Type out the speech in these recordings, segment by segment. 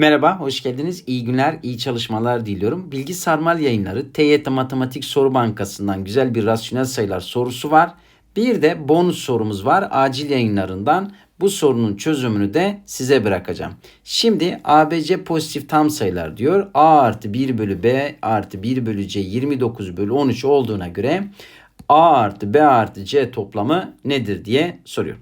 Merhaba, hoş geldiniz. İyi günler, iyi çalışmalar diliyorum. Bilgi Sarmal yayınları TYT Matematik Soru Bankası'ndan güzel bir rasyonel sayılar sorusu var. Bir de bonus sorumuz var acil yayınlarından. Bu sorunun çözümünü de size bırakacağım. Şimdi ABC pozitif tam sayılar diyor. A artı 1 bölü B artı 1 bölü C 29 bölü 13 olduğuna göre A artı B artı C toplamı nedir diye soruyor.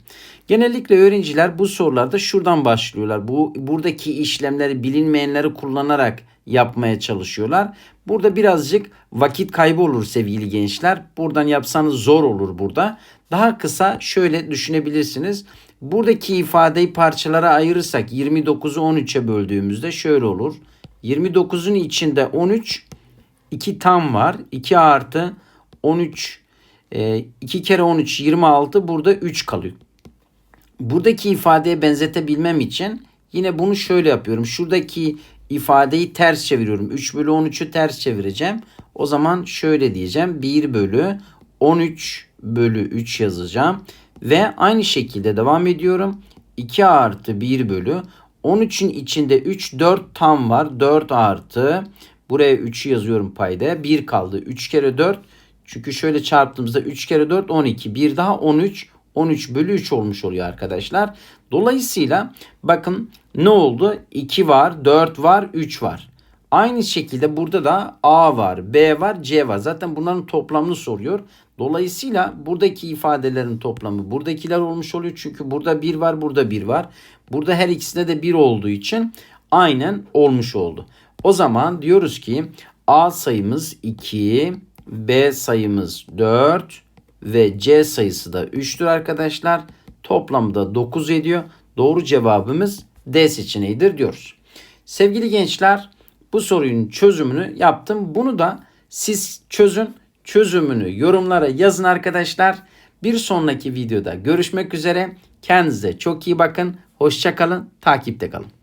Genellikle öğrenciler bu sorularda şuradan başlıyorlar. Bu buradaki işlemleri bilinmeyenleri kullanarak yapmaya çalışıyorlar. Burada birazcık vakit kaybı olur sevgili gençler. Buradan yapsanız zor olur burada. Daha kısa şöyle düşünebilirsiniz. Buradaki ifadeyi parçalara ayırırsak 29'u 13'e böldüğümüzde şöyle olur. 29'un içinde 13 2 tam var. 2 artı 13 2 kere 13 26 burada 3 kalıyor. Buradaki ifadeye benzetebilmem için yine bunu şöyle yapıyorum. Şuradaki ifadeyi ters çeviriyorum. 3 bölü 13'ü ters çevireceğim. O zaman şöyle diyeceğim. 1 bölü 13 bölü 3 yazacağım. Ve aynı şekilde devam ediyorum. 2 artı 1 bölü 13'ün içinde 3 4 tam var. 4 artı buraya 3'ü yazıyorum payda. 1 kaldı. 3 kere 4 çünkü şöyle çarptığımızda 3 kere 4 12. Bir daha 13. 13 bölü 3 olmuş oluyor arkadaşlar. Dolayısıyla bakın ne oldu? 2 var, 4 var, 3 var. Aynı şekilde burada da A var, B var, C var. Zaten bunların toplamını soruyor. Dolayısıyla buradaki ifadelerin toplamı buradakiler olmuş oluyor. Çünkü burada 1 var, burada 1 var. Burada her ikisinde de 1 olduğu için aynen olmuş oldu. O zaman diyoruz ki A sayımız 2, B sayımız 4 ve C sayısı da 3'tür arkadaşlar. Toplamda 9 ediyor. Doğru cevabımız D seçeneğidir diyoruz. Sevgili gençler bu sorunun çözümünü yaptım. Bunu da siz çözün. Çözümünü yorumlara yazın arkadaşlar. Bir sonraki videoda görüşmek üzere. Kendinize çok iyi bakın. Hoşçakalın. Takipte kalın.